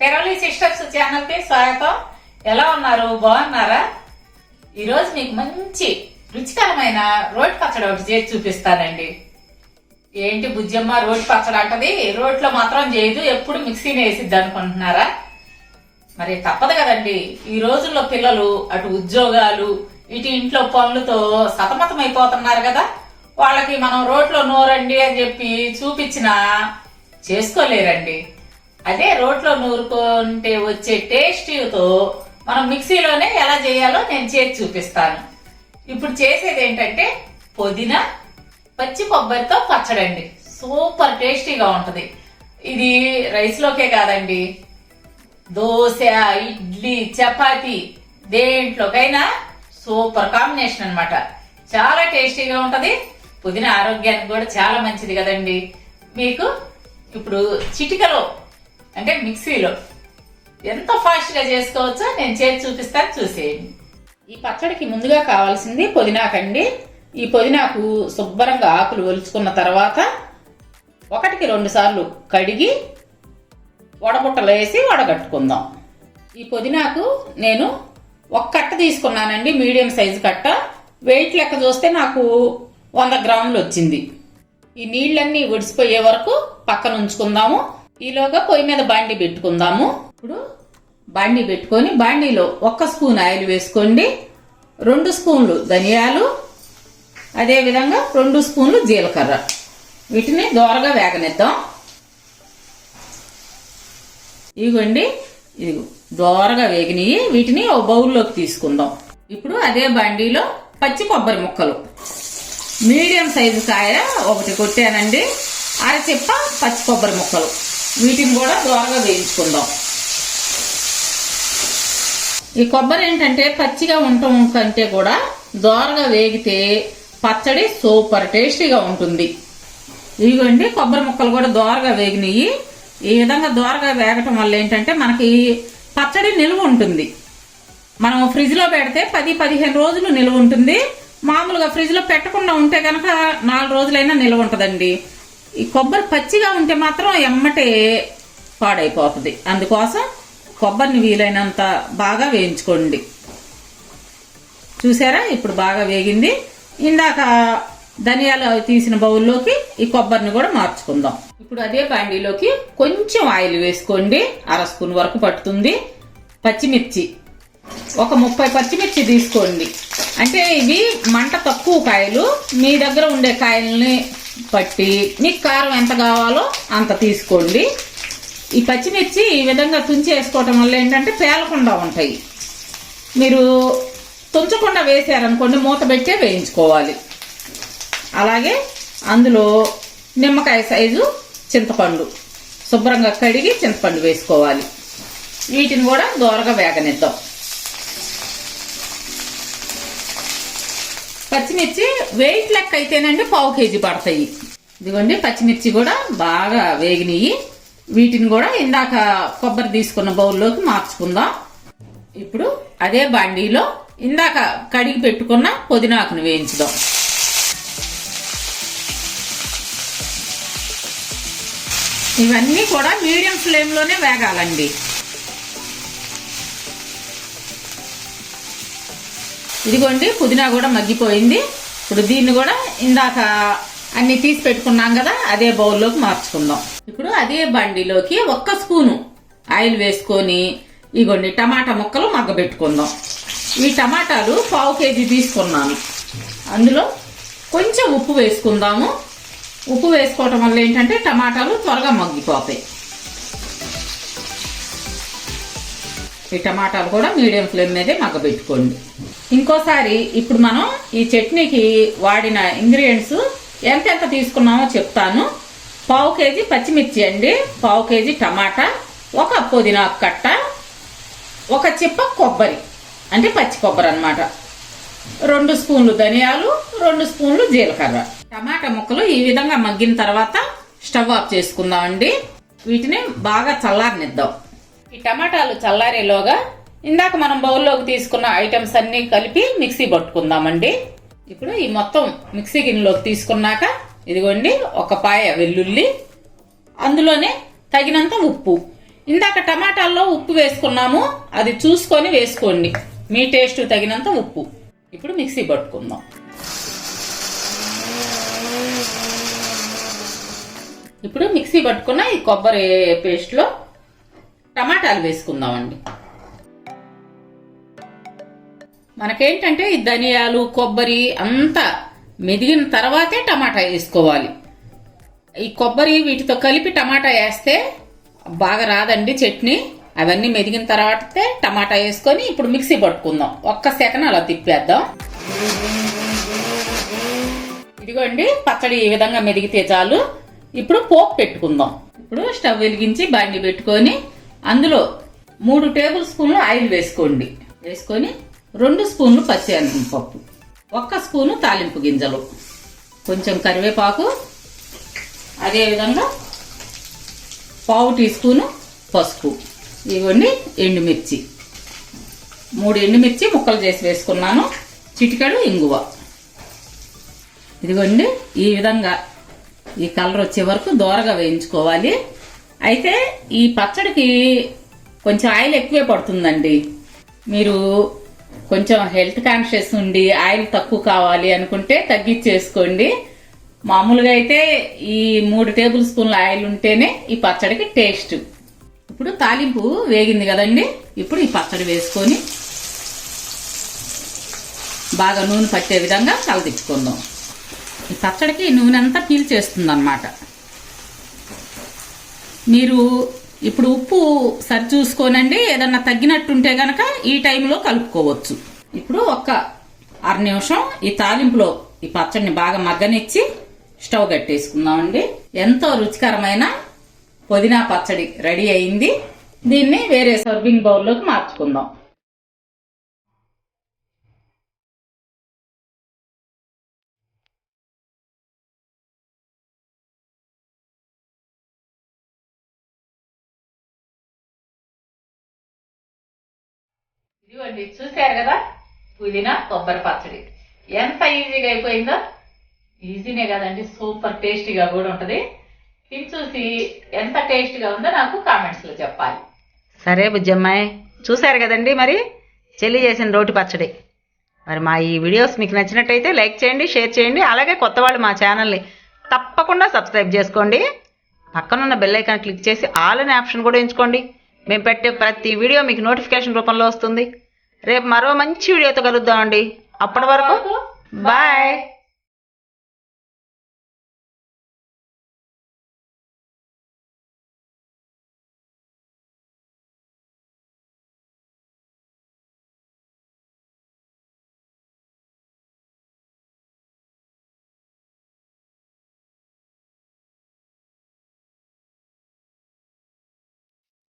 Peravali sisters ఛానల్కి స్వాగతం. ఎలా ఉన్నారు? బాగున్నారా? ఈరోజు మీకు మంచి రుచికరమైన రోడ్ పచ్చడి ఒకటి చేసి చూపిస్తానండి. ఏంటి బుజ్జమ్మ రోడ్ పచ్చడి అంటది? రోడ్లో మాత్రం చేయదు ఎప్పుడు మిక్సీని వేసిద్ది అనుకుంటున్నారా? మరి తప్పదు కదండి. ఈ రోజుల్లో పిల్లలు అటు ఉద్యోగాలు ఇటు ఇంట్లో పనులతో సతమతం అయిపోతున్నారు కదా. వాళ్ళకి మనం రోడ్లో నోరండి అని చెప్పి చూపించినా చేసుకోలేరండి. అదే రోట్లో నూరుకుంటే వచ్చే టేస్టీతో మనం మిక్సీలోనే ఎలా చేయాలో నేను చేసి చూపిస్తాను. ఇప్పుడు చేసేది ఏంటంటే పుదీనా పచ్చి కొబ్బరితో పచ్చడండి. సూపర్ టేస్టీగా ఉంటుంది. ఇది రైస్లోకే కాదండి. దోశ ఇడ్లీ చపాతి దేంట్లోకైనా సూపర్ కాంబినేషన్ అనమాట చాలా టేస్టీగా ఉంటుంది. పుదీనా ఆరోగ్యానికి కూడా చాలా మంచిది కదండి. మీకు ఇప్పుడు చిటికలో అంటే మిక్సీలో ఎంత ఫాస్ట్గా చేసుకోవచ్చో నేను చేసి చూపిస్తాను చూసేయండి. ఈ పచ్చడికి ముందుగా కావాల్సింది పుదీనాకండి. ఈ పుదీనాకు శుభ్రంగా ఆకులు ఒలుచుకున్న తర్వాత ఒకటికి రెండు సార్లు కడిగి వడబుట్టలో వేసి వడగట్టుకుందాం. ఈ పుదీనాకు నేను ఒక కట్ట తీసుకున్నానండి మీడియం సైజు కట్ట. వెయిట్ లెక్క చూస్తే నాకు వంద గ్రాములు వచ్చింది. ఈ నీళ్ళన్నీ ఒడిసిపోయే వరకు పక్కన ఉంచుకుందాము. ఈలోగా పొయ్యి మీద బాండి పెట్టుకుందాము. ఇప్పుడు బాండి పెట్టుకొని బాండీలో ఒక్క స్పూన్ ఆయిల్ వేసుకోండి. రెండు స్పూన్లు ధనియాలు అదేవిధంగా రెండు స్పూన్లు జీలకర్ర. వీటిని దోరగా వేగనిద్దాం. ఇదిగోండి ఇది దోరగా వేగినవి వీటిని ఓ బౌల్లోకి తీసుకుందాం. ఇప్పుడు అదే బండిలో పచ్చి కొబ్బరి ముక్కలు. మీడియం సైజు కాయ ఒకటి కొట్టానండి. అరచిప్ప పచ్చి కొబ్బరి ముక్కలు. వీటిని కూడా దోరగా వేయించుకుందాం. ఈ కొబ్బరి ఏంటంటే పచ్చిగా ఉండటం కంటే కూడా దోరగా వేగితే పచ్చడి సూపర్ టేస్టీగా ఉంటుంది. ఇదిగోండి కొబ్బరి ముక్కలు కూడా దోరగా వేగినాయి. ఈ విధంగా దోరగా వేగటం వల్ల ఏంటంటే మనకి పచ్చడి నిల్వ ఉంటుంది. మనం ఫ్రిడ్జ్లో పెడితే పది పదిహేను రోజులు నిల్వ ఉంటుంది. మామూలుగా ఫ్రిడ్జ్లో పెట్టకుండా ఉంటే కనుక నాలుగు రోజులైనా నిల్వ ఉంటుందండి. ఈ కొబ్బరి పచ్చిగా ఉంటే మాత్రం ఎమ్మటే పాడైపోతుంది. అందుకోసం కొబ్బరిని వీలైనంత బాగా వేయించుకోండి. చూసారా? ఇప్పుడు బాగా వేగింది. ఇందాక ధనియాలు అవి తీసిన బౌల్లోకి ఈ కొబ్బరిని కూడా మార్చుకుందాం. ఇప్పుడు అదే బాండీలోకి కొంచెం ఆయిల్ వేసుకోండి. అర స్పూన్ వరకు పట్టుతుంది. పచ్చిమిర్చి. ఒక ముప్పై పచ్చిమిర్చి తీసుకోండి. అంటే ఇవి మంట తక్కువ కాయలు. మీ దగ్గర ఉండే కాయల్ని పట్టి. మీకు కారం ఎంత కావాలో అంత తీసుకోండి. ఈ పచ్చిమిర్చి ఈ విధంగా తుంచి వేసుకోవటం వల్ల ఏంటంటే పేలకుండా ఉంటాయి. మీరు తుంచకుండా వేసారనుకోండి మూత పెట్టే వేయించుకోవాలి. అలాగే అందులో నిమ్మకాయ సైజు చింతపండు. శుభ్రంగా కడిగి చింతపండు వేసుకోవాలి. వీటిని కూడా దోరగా వేగనిద్దాం. పచ్చిమిర్చి వెయిట్ లెక్క అయితేనండి పావు కేజీ పడతాయి. ఇదిగోండి పచ్చిమిర్చి కూడా బాగా వేగినాయి. వీటిని కూడా ఇందాక కొబ్బరి తీసుకున్న బౌల్లోకి మార్చుకుందాం. ఇప్పుడు అదే బండిలో ఇందాక కడిగి పెట్టుకున్న పుదీనాకును వేయించుదాం. ఇవన్నీ కూడా మీడియం ఫ్లేమ్లోనే వేగాలండి. ఇదిగోండి పుదీనా కూడా మగ్గిపోయింది. ఇప్పుడు దీన్ని కూడా ఇందాక అన్ని తీసి పెట్టుకున్నాం కదా అదే బౌల్లోకి మార్చుకుందాం. ఇప్పుడు అదే బండిలోకి ఒక్క స్పూను ఆయిల్ వేసుకొని ఇగోండి టమాటా ముక్కలు మగ్గబెట్టుకుందాం. ఈ టమాటాలు పావు కేజీ తీసుకున్నాను. అందులో కొంచెం ఉప్పు వేసుకుందాము. ఉప్పు వేసుకోవటం వల్ల ఏంటంటే టమాటాలు త్వరగా మగ్గిపోతాయి. ఈ టమాటాలు కూడా మీడియం ఫ్లేమ్ మీదే మగ్గబెట్టుకోండి. ఇంకోసారి ఇప్పుడు మనం ఈ చట్నీకి వాడిన ఇంగ్రీడియంట్స్ ఎంతెంత తీసుకున్నామో చెప్తాను. పావు కేజీ పచ్చిమిర్చి అండి పావు కేజీ టమాటా ఒక పుదీనా కట్ట ఒక చిప్ప కొబ్బరి అంటే పచ్చి కొబ్బరి అన్నమాట. రెండు స్పూన్లు ధనియాలు రెండు స్పూన్లు జీలకర్ర. టమాటా ముక్కలు ఈ విధంగా మగ్గిన తర్వాత స్టవ్ ఆఫ్ చేసుకుందామండి. వీటిని బాగా చల్లారనిద్దాం. ఈ టమాటాలు చల్లారేలోగా ఇందాక మనం బౌల్లోకి తీసుకున్న ఐటమ్స్ అన్ని కలిపి మిక్సీ పట్టుకుందామండి. ఇప్పుడు ఈ మొత్తం మిక్సీ గిన్నెలోకి తీసుకున్నాక ఇదిగోండి ఒక పాయ వెల్లుల్లి అందులోనే తగినంత ఉప్పు. ఇందాక టమాటాల్లో ఉప్పు వేసుకున్నాము అది చూసుకొని వేసుకోండి. మీ టేస్ట్ తగినంత ఉప్పు. ఇప్పుడు మిక్సీ పట్టుకుందాం. ఇప్పుడు మిక్సీ పట్టుకున్న ఈ కొబ్బరి పేస్ట్లో టమాటాలు వేసుకుందామండి. మనకేంటంటే ఈ ధనియాలు కొబ్బరి అంతా మెదిగిన తర్వాతే టమాటా వేసుకోవాలి. ఈ కొబ్బరి వీటితో కలిపి టమాటా వేస్తే బాగా రాదండి చట్నీ. అవన్నీ మెదిగిన తర్వాతే టమాటా వేసుకొని ఇప్పుడు మిక్సీ పట్టుకుందాం. ఒక్క సెకండ్ అలా తిప్పేద్దాం. ఇదిగోండి పచ్చడి ఈ విధంగా మెదిగితే చాలు. ఇప్పుడు పోపు పెట్టుకుందాం. ఇప్పుడు స్టవ్ వెలిగించి బండి పెట్టుకొని అందులో మూడు టేబుల్ స్పూన్లు ఆయిల్ వేసుకోండి. వేసుకొని రెండు స్పూన్లు పచ్చి పప్పు. ఒక్క స్పూను తాలింపు గింజలు. కొంచెం కరివేపాకు. అదేవిధంగా పావు టీ స్పూను పసుపు. ఇవ్వండి ఎండుమిర్చి. మూడు ఎండుమిర్చి ముక్కలు చేసి వేసుకున్నాను. చిటికడు ఇంగువ. ఇదిగోండి ఈ విధంగా ఈ కలర్ వచ్చే వరకు దోరగా వేయించుకోవాలి. అయితే ఈ పచ్చడికి కొంచెం ఆయిల్ ఎక్కువే పడుతుందండి. మీరు కొంచెం హెల్త్ కాన్షియస్ ఉండి ఆయిల్ తక్కువ కావాలి అనుకుంటే తగ్గించేసుకోండి. మామూలుగా అయితే ఈ మూడు టేబుల్ స్పూన్ల ఆయిల్ ఉంటేనే ఈ పచ్చడికి టేస్ట్. ఇప్పుడు తాలింపు వేగింది కదండి. ఇప్పుడు ఈ పచ్చడి వేసుకొని బాగా నూనె పట్టే విధంగా కలదిచ్చుకుందాం ఈ పచ్చడికి నూనె అంతా పీల్చేస్తుంది అనమాట మీరు ఇప్పుడు ఉప్పు సరి చూసుకోనండి ఏదన్నా తగ్గినట్టుంటే గనక ఈ టైంలో కలుపుకోవచ్చు. ఇప్పుడు ఒక్క అర నిమిషం ఈ తాలింపులో ఈ పచ్చడిని బాగా మగ్గనిచ్చి స్టవ్ కట్టేసుకుందామండి. ఎంతో రుచికరమైన పుదీనా పచ్చడి రెడీ అయింది. దీన్ని వేరే సర్వింగ్ బౌల్లోకి మార్చుకుందాం. ఇదిగోండి చూశారు కదా? పుదీనా కొబ్బరి పచ్చడి. ఎంత ఈజీగా అయిపోయిందో? ఈజీనే కదండి సూపర్ టేస్టీగా కూడా ఉంటుంది. తిని చూసి ఎంత టేస్టీగా ఉందో నాకు కామెంట్స్లో చెప్పాలి. సరే బుజ్జమ్మాయి చూసారు కదండి మరి? చెల్లి చేసిన రోటి పచ్చడి. మరి మా ఈ వీడియోస్ మీకు నచ్చినట్టయితే లైక్ చేయండి షేర్ చేయండి అలాగే కొత్త వాళ్ళు మా ఛానల్ని తప్పకుండా సబ్స్క్రైబ్ చేసుకోండి. పక్కనున్న బెల్ ఐకాన్ క్లిక్ చేసి ఆల్ అనే ఆప్షన్ కూడా ఎంచుకోండి. మేము పెట్టే ప్రతి వీడియో మీకు నోటిఫికేషన్ రూపంలో వస్తుంది. రేపు మరో మంచి వీడియోతో కలుద్దామండి. అప్పటి వరకు బాయ్.